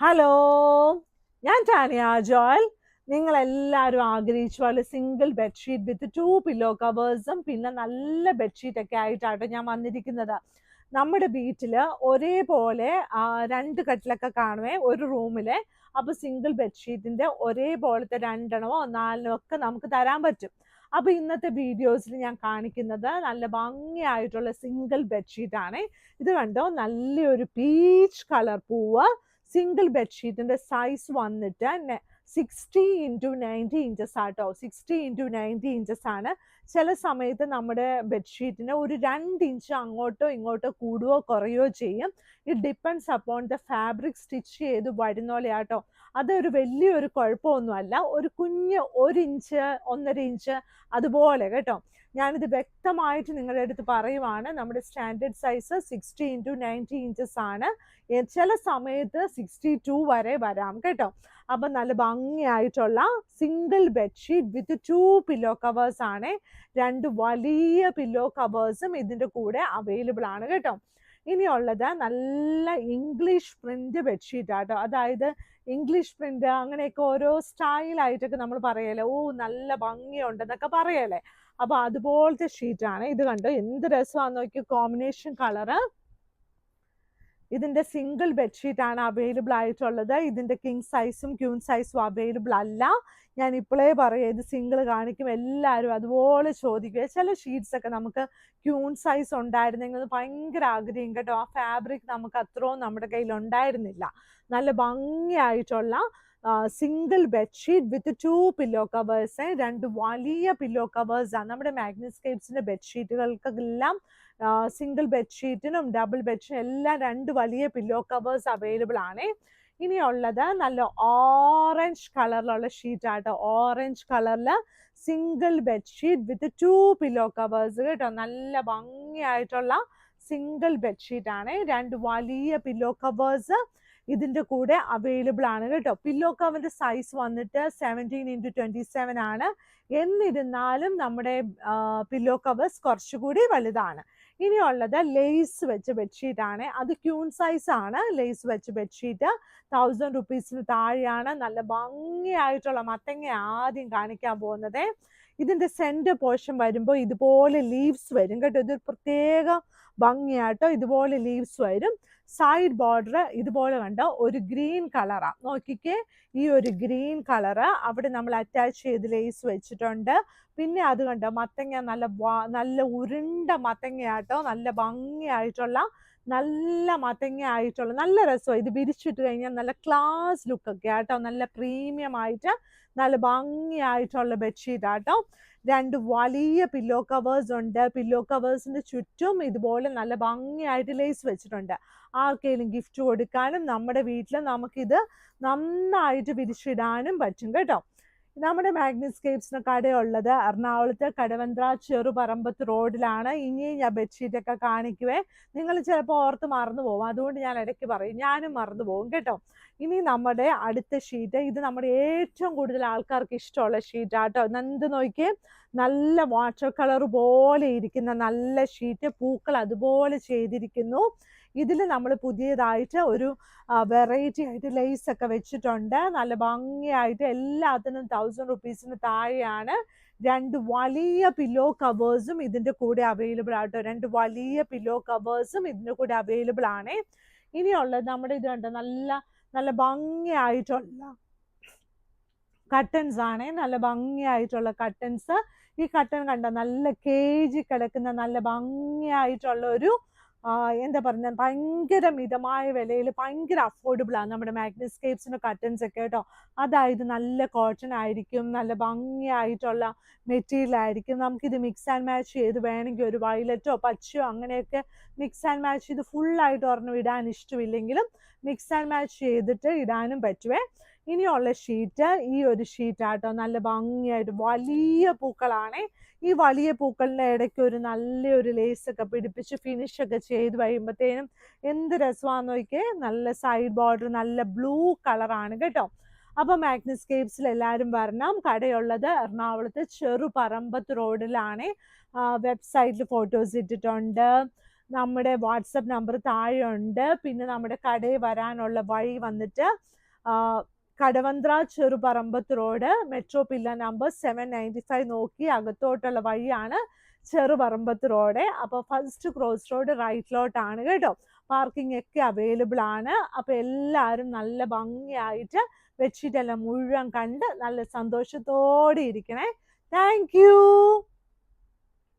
Hello ഞാൻ Tanya Joel നിങ്ങൾ എല്ലാവരും ആഗ്രഹിച്ച പോലെ single bedsheet with two pillow കവേഴ്സും പിന്നെ നല്ല ബെഡ്ഷീറ്റ് ഒക്കെ ആയിട്ടാണ് ഞാൻ വന്നിരിക്കുന്നത്. നമ്മുടെ വീട്ടിൽ ഒരേപോലെ രണ്ട് കട്ടിലൊക്കെ കാണുവേ ഒരു റൂമിൽ അപ്പോൾ സിംഗിൾ ബെഡ്ഷീറ്റിന്റെ ഒരേപോലത്തെ രണ്ടെണ്ണമോ നാലെണ്ണമോ ഒക്കെ നമുക്ക് തരാൻ പറ്റും. അപ്പോൾ ഇന്നത്തെ വീഡിയോസിൽ ഞാൻ കാണിക്കുന്നത് നല്ല ഭംഗിയായിട്ടുള്ള സിംഗിൾ ബെഡ്ഷീറ്റ് ആണ്. ഇത് കണ്ടോ? നല്ലൊരു പീച്ച് കളർ പൂവ്. സിംഗിൾ ബെഡ്ഷീറ്റിന്റെ സൈസ് വന്നിട്ട് സിക്സ്റ്റി ഇന്റു നയന്റി ഇഞ്ചസ് ആട്ടോ. സിക്സ്റ്റി ഇന്റു നയന്റി ഇഞ്ചസ് ആണ്. ചില സമയത്ത് നമ്മുടെ ബെഡ്ഷീറ്റിന് ഒരു രണ്ട് ഇഞ്ച് അങ്ങോട്ടോ ഇങ്ങോട്ടോ കൂടുകയോ കുറയോ ചെയ്യും. It depends upon the fabric stitch ചെയ്ത് വരുന്ന പോലെ ആട്ടോ അതൊരു വലിയൊരു കുഴപ്പമൊന്നുമല്ല. ഒരു കുഞ്ഞ് ഒരു ഇഞ്ച് ഒന്നര ഇഞ്ച് അതുപോലെ കേട്ടോ. ഞാനിത് വ്യക്തമായിട്ട് നിങ്ങളുടെ അടുത്ത് പറയുവാണ്. നമ്മുടെ standard size sixty into ninety inches ആണ്. ചില സമയത്ത് സിക്സ്റ്റി ടു വരെ വരാം കേട്ടോ. അപ്പം നല്ല ഭംഗിയായിട്ടുള്ള single bedsheet with two pillow covers ആണ്. രണ്ട് വലിയ പില്ലോ കവേഴ്സും ഇതിന്റെ കൂടെ അവൈലബിൾ ആണ് കേട്ടോ. ഇനിയുള്ളത് നല്ല ഇംഗ്ലീഷ് പ്രിന്റ് ബെഡ്ഷീറ്റ് ആട്ടോ. അതായത് ഇംഗ്ലീഷ് പ്രിന്റ് അങ്ങനെയൊക്കെ ഓരോ സ്റ്റൈലായിട്ടൊക്കെ നമ്മൾ പറയല്ലേ? ഓ നല്ല ഭംഗിയുണ്ടെന്നൊക്കെ പറയല്ലേ? അപ്പൊ അതുപോലത്തെ ഷീറ്റ് ആണ്. ഇത് കണ്ടോ? എന്ത് രസമാണെന്ന് നോക്കി കോമ്പിനേഷൻ കളറ് ഇതിന്റെ സിംഗിൾ ബെഡ്ഷീറ്റ് ആണ് അവൈലബിൾ ആയിട്ടുള്ളത്. ഇതിന്റെ കിങ് സൈസും ക്യൂൺ സൈസും അവൈലബിൾ അല്ല. ഞാൻ ഇപ്പോഴേ പറയാം ഇത് സിംഗിൾ കാണിക്കും. എല്ലാവരും അതുപോലെ ചോദിക്കുക ചില ഷീറ്റ്സ് ഒക്കെ നമുക്ക് ക്യൂൺ സൈസ് ഉണ്ടായിരുന്നെങ്കിൽ ഭയങ്കര ആഗ്രഹം കേട്ടോ. ആ ഫാബ്രിക് നമുക്ക് അത്രയും നമ്മുടെ കയ്യിൽ ഉണ്ടായിരുന്നില്ല നല്ല ഭംഗിയായിട്ടുള്ള single bedsheet with two pillow covers രണ്ട് വലിയ പില്ലോ കവേഴ്സ് ആണ്. നമ്മുടെ മാഗ്നസ്കേപ്സിന്റെ ബെഡ്ഷീറ്റുകൾക്കെല്ലാം സിംഗിൾ ബെഡ്ഷീറ്റിനും ഡബിൾ ബെഡ്ഷീറ്റിനും എല്ലാം രണ്ട് വലിയ പില്ലോ കവേഴ്സ് അവൈലബിൾ ആണ്. ഇനിയുള്ളത് നല്ല ഓറഞ്ച് കളറിലുള്ള ഷീറ്റ് ആട്ടോ. ഓറഞ്ച് കളറിൽ single bedsheet with two pillow covers കേട്ടോ. നല്ല ഭംഗിയായിട്ടുള്ള സിംഗിൾ ബെഡ്ഷീറ്റ് ആണ്. രണ്ട് വലിയ പില്ലോ കവേഴ്സ് ഇതിന്റെ കൂടെ അവൈലബിൾ ആണ് കേട്ടോ. പില്ലോ കവറിന്റെ സൈസ് വന്നിട്ട് സെവന്റീൻ ഇന്റു ട്വന്റി സെവൻ ആണ്. എന്നിരുന്നാലും നമ്മുടെ പില്ലോ കവേഴ്സ് കുറച്ചുകൂടി വലുതാണ്. ഇനിയുള്ളത് ലേസ് വെച്ച് ബെഡ്ഷീറ്റ് ആണ്. അത് ക്യൂൺ സൈസ് ആണ്. ലേസ് വെച്ച് ബെഡ്ഷീറ്റ് തൗസൻഡ് റുപ്പീസിന് താഴെയാണ്. നല്ല ഭംഗിയായിട്ടുള്ള മത്തങ്ങ ആദ്യം കാണിക്കാൻ പോകുന്നത്. ഇതിന്റെ സെന്റർ പോർഷൻ വരുമ്പോൾ ഇതുപോലെ ലീവ്സ് വരും കേട്ടോ. ഇതൊരു പ്രത്യേക ഭംഗിയായിട്ടോ ഇതുപോലെ ലീവ്സ് വരും. സൈഡ് ബോർഡർ ഇതുപോലെ കണ്ടോ? ഒരു ഗ്രീൻ കളറാണ് നോക്കിക്കേ. ഈ ഒരു ഗ്രീൻ കളറ് അവിടെ നമ്മൾ അറ്റാച്ച് ചെയ്ത് ലേസ് വെച്ചിട്ടുണ്ട്. പിന്നെ അത് കണ്ടോ? മത്തങ്ങ നല്ല നല്ല ഉരുണ്ട മത്തങ്ങയാട്ടോ. നല്ല ഭംഗിയായിട്ടുള്ള നല്ല മത്തങ്ങ ആയിട്ടുള്ള നല്ല രസമാണ് ഇത് വിരിച്ചിട്ട് കഴിഞ്ഞാൽ നല്ല ക്ലാസ് ലുക്കൊക്കെ ആട്ടോ. നല്ല പ്രീമിയം ആയിട്ട് നല്ല ഭംഗിയായിട്ടുള്ള ബെഡ്ഷീറ്റ് ആട്ടോ. രണ്ട് വലിയ പില്ലോ കവേഴ്സ് ഉണ്ട്. പില്ലോ കവേഴ്സിന്റെ ചുറ്റും ഇതുപോലെ നല്ല ഭംഗിയായിട്ട് ലേസ് വെച്ചിട്ടുണ്ട്. ആർക്കെങ്കിലും ഗിഫ്റ്റ് കൊടുക്കാനും നമ്മുടെ വീട്ടിൽ നമുക്കിത് നന്നായിട്ട് വിരിച്ചിടാനും പറ്റും കേട്ടോ. നമ്മുടെ മാഗ്നസ്കേപ്സിന് കടയുള്ളത് എറണാകുളത്ത് കടവന്ത്ര ചെറുപറമ്പത്ത് റോഡിലാണ്. ഇനി ഞാൻ ബെഡ്ഷീറ്റൊക്കെ കാണിക്കുവേ. നിങ്ങൾ ചിലപ്പോൾ ഓർത്ത് മറന്നു പോകും. അതുകൊണ്ട് ഞാൻ ഇടയ്ക്ക് പറയും ഞാനും മറന്നു പോകും കേട്ടോ. ഇനി നമ്മുടെ അടുത്ത ഷീറ്റ് ഇത് നമ്മുടെ ഏറ്റവും കൂടുതൽ ആൾക്കാർക്ക് ഇഷ്ടമുള്ള ഷീറ്റാട്ടോ എന്ത് നോക്കിയേ? നല്ല വാട്ടർ കളർ പോലെ ഇരിക്കുന്ന നല്ല ഷീറ്റ്. പൂക്കൾ അതുപോലെ ചെയ്തിരിക്കുന്നു. ഇതിൽ നമ്മൾ പുതിയതായിട്ട് ഒരു വെറൈറ്റി ആയിട്ട് ലേസ് ഒക്കെ വെച്ചിട്ടുണ്ട്. നല്ല ഭംഗിയായിട്ട് എല്ലാത്തിനും തൗസൻഡ് റുപ്പീസിന് താഴെയാണ്. രണ്ട് വലിയ പില്ലോ കവേഴ്സും ഇതിന്റെ കൂടെ അവൈലബിൾ ആട്ടോ. രണ്ട് വലിയ പില്ലോ കവേഴ്സും ഇതിന്റെ കൂടെ അവൈലബിൾ ആണ്. ഇനിയുള്ളത് നമ്മുടെ ഇത് കണ്ടോ? നല്ല നല്ല ഭംഗിയായിട്ടുള്ള കട്ടൻസ് ആണ്. നല്ല ഭംഗിയായിട്ടുള്ള കട്ടൻസ് ഈ കട്ടൻ കണ്ട? നല്ല കേജി കിടക്കുന്ന നല്ല ഭംഗിയായിട്ടുള്ള ഒരു എന്താ പറയുക ഭയങ്കര മിതമായ വിലയിൽ ഭയങ്കര അഫോർഡബിൾ ആണ് നമ്മുടെ മാഗ്നസ്കേപ്സിന്റെ കട്ടൻസ് ഒക്കെ കേട്ടോ. അതായത് നല്ല കോട്ടൺ ആയിരിക്കും നല്ല ഭംഗിയായിട്ടുള്ള മെറ്റീരിയൽ ആയിരിക്കും. നമുക്കിത് മിക്സ് ആൻഡ് മാച്ച് ചെയ്ത് വേണമെങ്കിൽ ഒരു വയലറ്റോ പച്ചയോ അങ്ങനെയൊക്കെ മിക്സ് ആൻഡ് മാച്ച് ചെയ്ത് ഫുള്ളായിട്ട് ഒരെണ്ണം ഇടാൻ ഇഷ്ടമില്ലെങ്കിലും മിക്സ് ആൻഡ് മാച്ച് ചെയ്തിട്ട് ഇടാനും പറ്റുവേ. ഇനിയുള്ള ഷീറ്റ് ഈ ഒരു ഷീറ്റ് ആട്ടോ നല്ല ഭംഗിയായിട്ട് വലിയ പൂക്കളാണേ. ഈ വലിയ പൂക്കളിന്റെ ഇടയ്ക്ക് ഒരു നല്ലൊരു ലേസ് ഒക്കെ പിടിപ്പിച്ച് ഫിനിഷ് ഒക്കെ ചെയ്ത് കഴിയുമ്പോഴത്തേനും എന്ത് രസമാണെന്ന് നോക്കിയേ നല്ല സൈഡ് ബോർഡർ നല്ല ബ്ലൂ കളറാണ് കേട്ടോ. അപ്പോൾ മാഗ്നസ്കേപ്സിൽ എല്ലാവരും വരണം. കടയുള്ളത് എറണാകുളത്ത് ചെറുപറമ്പത്ത് റോഡിലാണ്. വെബ്സൈറ്റിൽ ഫോട്ടോസ് ഇട്ടിട്ടുണ്ട്. നമ്മുടെ വാട്സപ്പ് നമ്പർ താഴെ ഉണ്ട് പിന്നെ നമ്മുടെ കടയിൽ വരാനുള്ള വഴി വന്നിട്ട് Kadavanthra Cherupparambath road metro pillar number seven ninety five നോക്കി അകത്തോട്ടുള്ള വഴിയാണ് ചെറുപറമ്പത്ത് റോഡ്. അപ്പോൾ ഫസ്റ്റ് ക്രോസ് റോഡ് റൈറ്റിലോട്ടാണ് കേട്ടോ. പാർക്കിംഗ് ഒക്കെ അവൈലബിൾ ആണ്. അപ്പോൾ എല്ലാവരും നല്ല ഭംഗിയായിട്ട് എല്ലാം മുഴുവൻ കണ്ട് നല്ല സന്തോഷത്തോടെ ഇരിക്കണേ. താങ്ക്